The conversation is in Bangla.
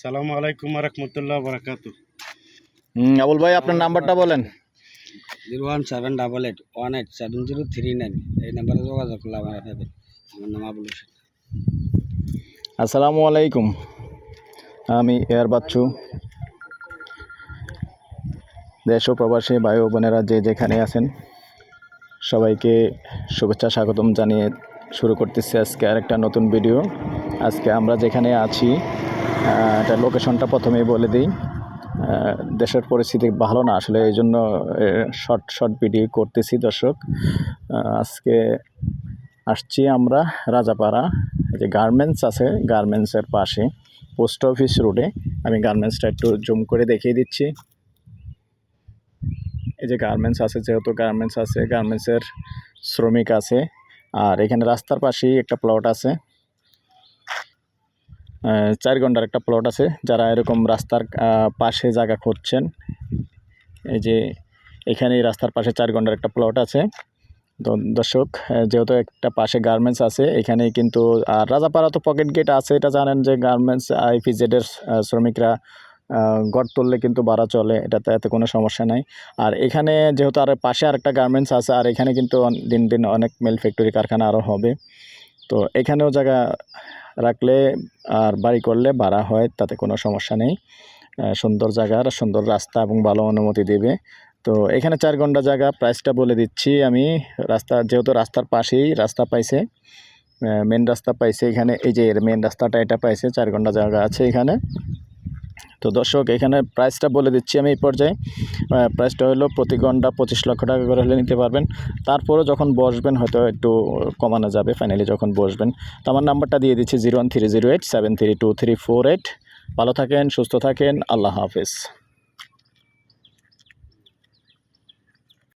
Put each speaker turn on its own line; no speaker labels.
সালামু আলাইকুম রহমতুল্লাহ বরাকাতু
হুম, আবুল ভাই আপনার নাম্বারটা বলেন।
Zero one seven double eight one eight seven zero three nine. এই নাম্বারে যোগাযোগ করলে আমার পাবেন। আমার নাম আবুল হোসেন।
আসসালামু আলাইকুম। আমি এয়ার বাচ্চু। দেশ ও প্রবাসী ভাই ও বোনেরা যে যেখানে আছেন সবাইকে শুভেচ্ছা স্বাগতম জানিয়ে শুরু করতেছি আজকে আরেকটা নতুন ভিডিও। আজকে আমরা যেখানে আছি এটা লোকেশনটা প্রথমেই বলে দিই। দেশের পরিস্থিতি ভালো না, আসলে এই জন্য শর্ট শর্ট ভিডিও করতেছি দর্শক। আজকে আসছি আমরা রাজাপাড়া যে গার্মেন্টস আছে গার্মেন্টসের পাশে পোস্ট অফিস রোডে আমি গার্মেন্টসটা একটু জুম করে দেখিয়ে দিচ্ছি। এই যে গার্মেন্টস আছে, যেহেতু গার্মেন্টস আছে গার্মেন্টসের শ্রমিক আছে। আর এখানে রাস্তার পাশেই একটা প্লট আছে। চার ঘণ্টার একটা প্লট আছে, যারা এরকম রাস্তার পাশে জায়গা খুঁজছেন, এই যে এখানে রাস্তার পাশে চার ঘণ্টার একটা প্লট আছে। তো দর্শক যেহেতু একটা পাশে গার্মেন্টস আছে এখানে কিন্তু, আর রাজাপাড়া তো পকেট গেট আছে, এটা জানেন যে গার্মেন্টস আইপিজেডের শ্রমিকরা গড় তুললে কিন্তু ভাড়া চলে, এটাতে এতে কোনো সমস্যা নাই। আর এখানে যেহেতু আর পাশে আরেকটা গার্মেন্টস আছে, আর এখানে কিন্তু দিন দিন অনেক মেল ফ্যাক্টরি কারখানা আরও হবে। তো এখানেও জায়গা রাখলে আর বাড়ি করলে ভাড়া হয়, তাতে কোনো সমস্যা নেই। সুন্দর জায়গা আর সুন্দর রাস্তা এবং ভালো অনুমতি দেবে। তো এখানে চার ঘণ্টা জায়গা প্রাইসটা বলে দিচ্ছি আমি। রাস্তা যেহেতু রাস্তার পাশেই রাস্তা পাইছে মেন রাস্তা পাইছে এখানে। এই যে মেন রাস্তাটা এটা পাইছে, চার ঘণ্টা জায়গা আছে এখানে। তো দর্শক, এখানে প্রাইসটা বলে দিচ্ছি আমি এই পর্যায়ে। প্রাইসটা হলো প্রতি ঘণ্টা পঁচিশ লক্ষ টাকা করে হলে নিতে পারবেন। তারপরও যখন বসবেন, হয়তো একটু কমানো যাবে ফাইনালি যখন বসবেন। তো আমার নাম্বারটা দিয়ে দিচ্ছি zero one three zero eight seven three two three four eight ভালো থাকেন, সুস্থ থাকেন, আল্লাহ হাফেজ।